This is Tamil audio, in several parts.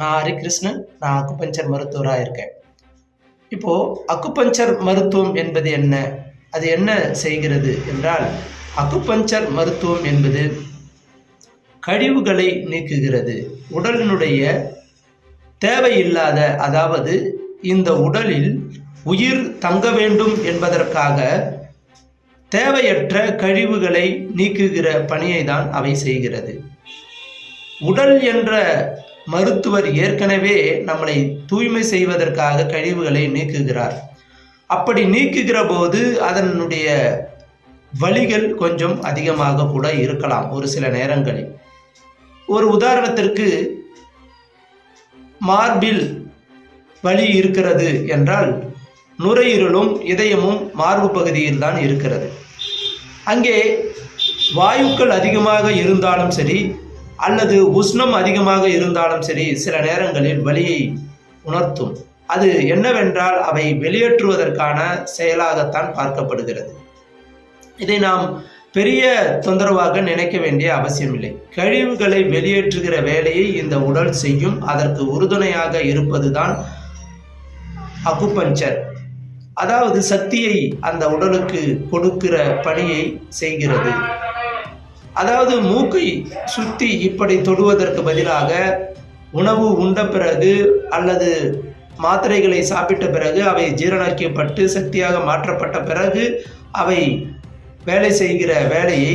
நான் ஹரிகிருஷ்ணன் நான் அக்குபஞ்சர் மருத்துவராக இருக்கேன் இப்போது அக்குபஞ்சர் மருத்துவம் என்பது என்ன? அது என்ன செய்கிறது என்றால் அக்குபஞ்சர் மருத்துவம் என்பது கழிவுகளை நீக்குகிறது. உடலினுடைய தேவையில்லாத அதாவது இந்த உடலில் உயிர் தங்க வேண்டும் என்பதற்காக தேவையற்ற கழிவுகளை நீக்குகிற பணியை தான் அவை செய்கிறது. உடல் என்ற மருத்துவர் ஏற்கனவே நம்மளை தூய்மை செய்வதற்காக கழிவுகளை நீக்குகிறார். அப்படி நீக்குகிற போது அதனுடைய வலிகள் கொஞ்சம் அதிகமாக கூட இருக்கலாம் ஒரு சில நேரங்களில். ஒரு உதாரணத்திற்கு மார்பில் வலி இருக்கிறது என்றால் நுரையீரலும் இதயமும் மார்பு பகுதியில் தான் இருக்கிறது. அங்கே வாயுக்கள் அதிகமாக இருந்தாலும் சரி அல்லது உஷ்ணம் அதிகமாக இருந்தாலும் சரி சில நேரங்களில் வலியை உணர்த்தும். அது என்னவென்றால் அவை வெளியேற்றுவதற்கான செயலாகத்தான் பார்க்கப்படுகிறது. இதை நாம் பெரிய தொந்தரவாக நினைக்க வேண்டிய அவசியமில்லை. கழிவுகளை வெளியேற்றுகிற வேலையை இந்த உடல் செய்யும். அதற்கு உறுதுணையாக இருப்பதுதான் அக்குபஞ்சர். அதாவது சக்தியை அந்த உடலுக்கு கொடுக்கிற பணியை செய்கிறது. அதாவது மூக்கை சுத்தி இப்படி தொடுவதற்கு பதிலாக உணவு உண்ட பிறகு அல்லது மாத்திரைகளை சாப்பிட்ட பிறகு அவை ஜீரணாக்கப்பட்டு சக்தியாக மாற்றப்பட்ட பிறகு அவை வேலை செய்கிற வேலையை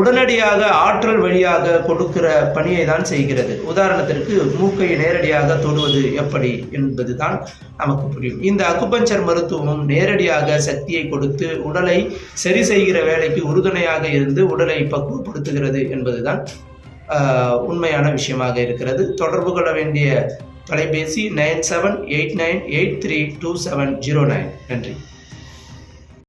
உடனடியாக ஆற்றல் வழியாக கொடுக்கிற பணியை தான் செய்கிறது. உதாரணத்திற்கு மூக்கை நேரடியாக தொடுவது எப்படி என்பதுதான் நமக்கு புரியும். இந்த அக்குபஞ்சர் மருத்துவமும் நேரடியாக சக்தியை கொடுத்து உடலை சரி செய்கிற வேலைக்கு உறுதுணையாக இருந்து உடலை பக்குவப்படுத்துகிறது என்பதுதான் உண்மையான விஷயமாக இருக்கிறது. தொடர்பு கொள்ள வேண்டிய தொலைபேசி nine seven eight nine eight three two seven zero nine. நன்றி.